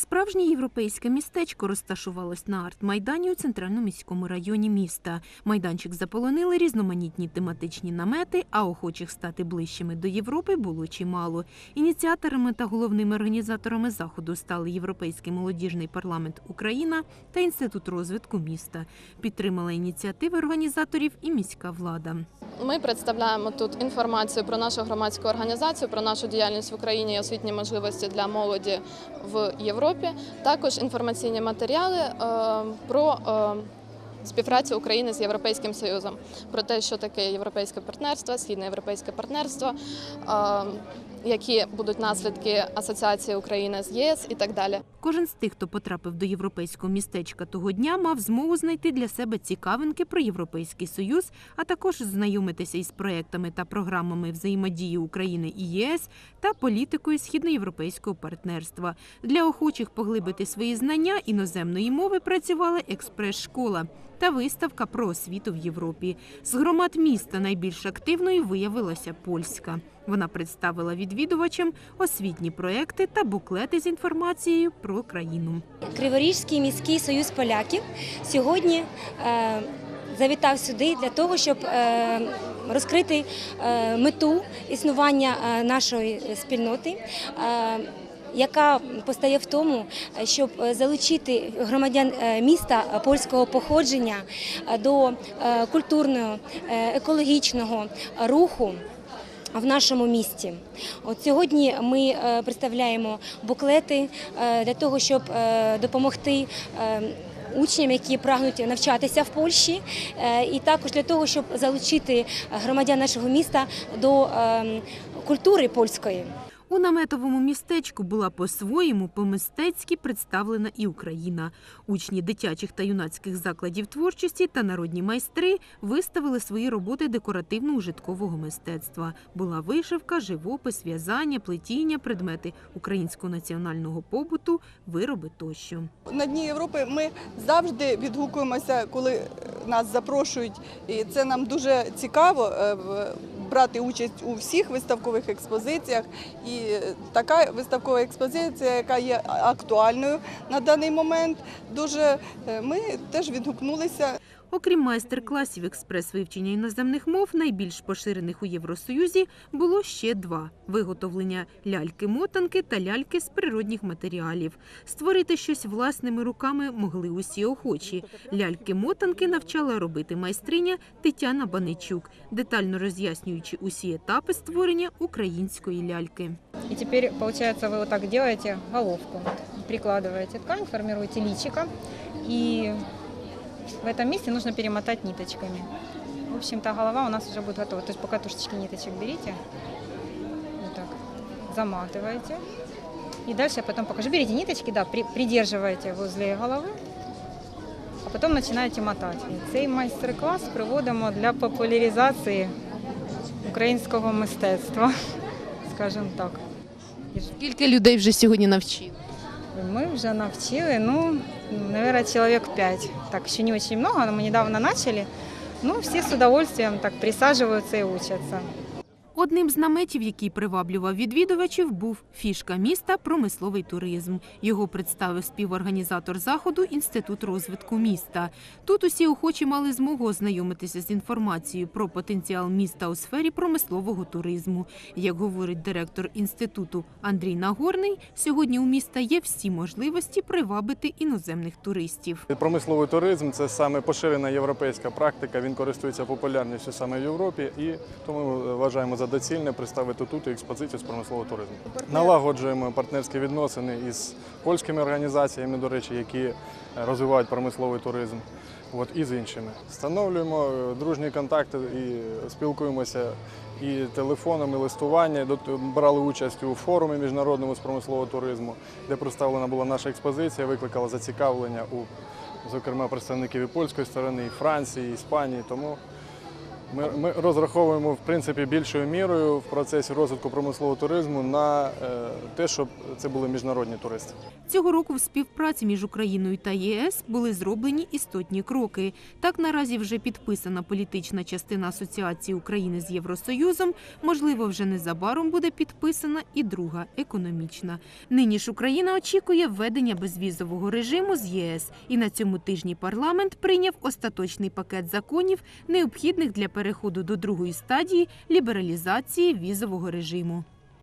Справжнє європейське містечко розташувалось на арт-майдані у центральному міському районі міста. Майданчик заполонили різноманітні тематичні намети, а охочих стати ближчими до Європи було чимало. Ініціаторами та головними організаторами заходу стали Європейський молодіжний парламент Україна та Інститут розвитку міста. Підтримала ініціативи організаторів і міська влада. Ми представляємо тут інформацію про нашу громадську організацію, про нашу діяльність в Україні і освітні можливості для молоді в Європі. Також інформаційні матеріали е, про е, співпрацю України з Європейським Союзом, про те, що таке європейське партнерство, східне європейське партнерство, е, які будуть наслідки асоціації України з ЄС і так далі. Кожен з тих, хто потрапив до європейського містечка того дня, мав змогу знайти для себе цікавинки про Європейський Союз, а також знайомитися із проектами та програмами взаємодії України і ЄС та політикою східноєвропейського партнерства. Для охочих поглибити свої знання іноземної мови працювала експрес-школа та виставка про освіту в Європі. З громад міста найбільш активною виявилася польська. Вона представила відвідувачам освітні проекти та буклети з інформацією про країну. Криворізький міський союз поляків сьогодні е, завітав сюди для того, щоб е, розкрити е, мету існування нашої спільноти. Яка постає в тому, щоб залучити громадян міста польського походження до культурного, екологічного руху в нашому місті. От сьогодні ми е, представляємо буклети е, для того, щоб е, допомогти. Учням, які прагнуть навчатися в Польщі, і також для того, щоб залучити громадян нашого міста до е, культури польської. У наметовому містечку була по-своєму по-мистецьки представлена і Україна. Учні дитячих та юнацьких закладів творчості та народні майстри виставили свої роботи декоративно-ужиткового мистецтва. Була вишивка, живопис, в'язання, плетіння, предмети українського національного побуту, вироби тощо. На Дні Європи ми завжди відгукуємося, коли нас запрошують, і це нам дуже цікаво е, брати участь у всіх виставкових експозиціях. І така виставкова експозиція, яка є актуальною на даний момент, дуже е, ми теж відгукнулися. Окрім майстер-класів експрес-вивчення іноземних мов, найбільш поширених у Євросоюзі було ще два: виготовлення ляльки-мотанки та ляльки з природних матеріалів. Створити щось власними руками могли усі охочі. Ляльки-мотанки навчала робити майстриня Тетяна Баничук, детально роз'яснюючи усі етапи створення української ляльки. И теперь, получается, вы вот так делаете головку, вот, прикладываете ткань, формируете личико, и в этом месте нужно перемотать ниточками. В общем-то, голова у нас уже будет готова. То есть по катушечке ниточек берите, вот так, заматываете. И дальше я потом покажу. Берите ниточки, да, при- придерживаете возле головы, а потом починаєте мотати. І цей майстер-клас проводимо для популяризації українського мистецтва, скажімо так. Скільки людей вже сьогодні навчили? Мы вже навчили, ну, наверное, человек пять. Так, еще не очень много, но мы недавно начали. Ну, все с удовольствием так присаживаются и учатся. Одним з наметів, який приваблював відвідувачів, був фішка міста промисловий туризм. Його представив співорганізатор заходу Інститут розвитку міста. Тут усі охочі мали змогу ознайомитися з інформацією про потенціал міста у сфері промислового туризму. Як говорить директор інституту Андрій Нагорний, сьогодні у міста є всі можливості привабити іноземних туристів. Промисловий туризм це саме поширена європейська практика. Він користується популярністю саме в Європі, і тому ми вважаємо за доцільне представити тут експозицію з промислового туризму. Налагоджуємо партнерські відносини із польськими організаціями, до речі, які розвивають промисловий туризм. От і з іншими встановлюємо е, дружні контакти і спілкуємося і телефоном, і листування. Брали участь у форумі міжнародному з промислового туризму, де представлена була наша експозиція, викликала зацікавлення у зокрема представників і польської сторони, і Франції, і Іспанії. Тому Ми, ми розраховуємо в принципі більшою мірою в процесі розвитку промислового туризму на е, те, щоб це були міжнародні туристи. Цього року в співпраці між Україною та ЄС були зроблені істотні кроки. Так наразі вже підписана політична частина Асоціації України з Євросоюзом. Можливо, вже незабаром буде підписана і друга економічна. Нині ж Україна очікує введення безвізового режиму з ЄС, і на цьому тижні парламент прийняв остаточний пакет законів, необхідних для переходу до другої стадії лібералізації візового режиму.